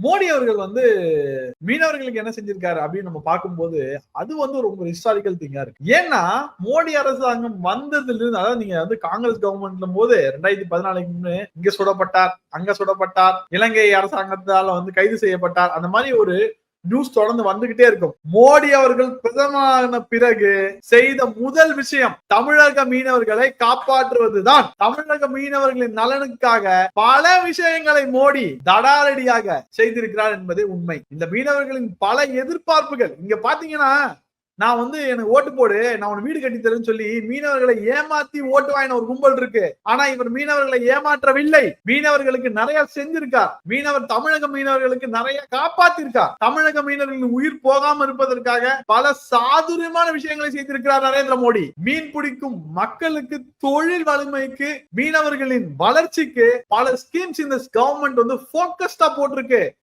மோடி அவர்கள் வந்து மீனவர்களுக்கு என்ன செஞ்சிருக்காரு அப்படின்னு நம்ம பார்க்கும்போது அது வந்து ரொம்ப ஹிஸ்டாரிக்கல் திங்கா இருக்கு. ஏன்னா மோடி அரசாங்கம் வந்ததுல இருந்து அதாவது நீங்க வந்து காங்கிரஸ் கவர்மெண்ட்ல போது ரெண்டாயிரத்தி பதினாலுக்கு முன்னு இங்க சுடப்பட்டார் அங்க சுடப்பட்டார் இலங்கை அரசாங்கத்தால வந்து கைது செய்யப்பட்டார் அந்த மாதிரி ஒரு நியூஸ் தொடர்ந்து வந்துகிட்டே இருக்கும். மோடி அவர்கள் பிரதமரான பிறகு செய்த முதல் விஷயம் தமிழக மீனவர்களை காப்பாற்றுவதுதான். தமிழக மீனவர்களின் நலனுக்காக பல விஷயங்களை மோடி தடாரடியாக செய்திருக்கிறார் என்பதே உண்மை. இந்த மீனவர்களின் பல எதிர்பார்ப்புகள் இங்க பாத்தீங்கன்னா நான் வந்து எனக்கு ஓட்டு போடு நான் உன் வீடு கட்டி தரேன்னு சொல்லி மீனவர்களை ஏமாத்தி ஓட்டு வாங்கின ஒரு கும்பல் இருக்கு. ஆனா இவர் மீனவர்களை ஏமாற்றவில்லை. மீனவர்களுக்கு நிறைய செஞ்சிருக்கார். மீனவர் தமிழக மீனவர்களுக்கு நிறைய காப்பாத்திருக்கார். தமிழக மீனவர்களின் உயிர் போகாம இருப்பதற்காக பல சாதுரியமான விஷயங்களை செய்திருக்கிறார் நரேந்திர மோடி. மீன் பிடிக்கும் மக்களுக்கு தொழில் வலிமைக்கு மீனவர்களின் வளர்ச்சிக்கு பல ஸ்கீம்ஸ் இந்த கவர்மெண்ட் வந்து போக்கஸ்டா போட்டிருக்கு.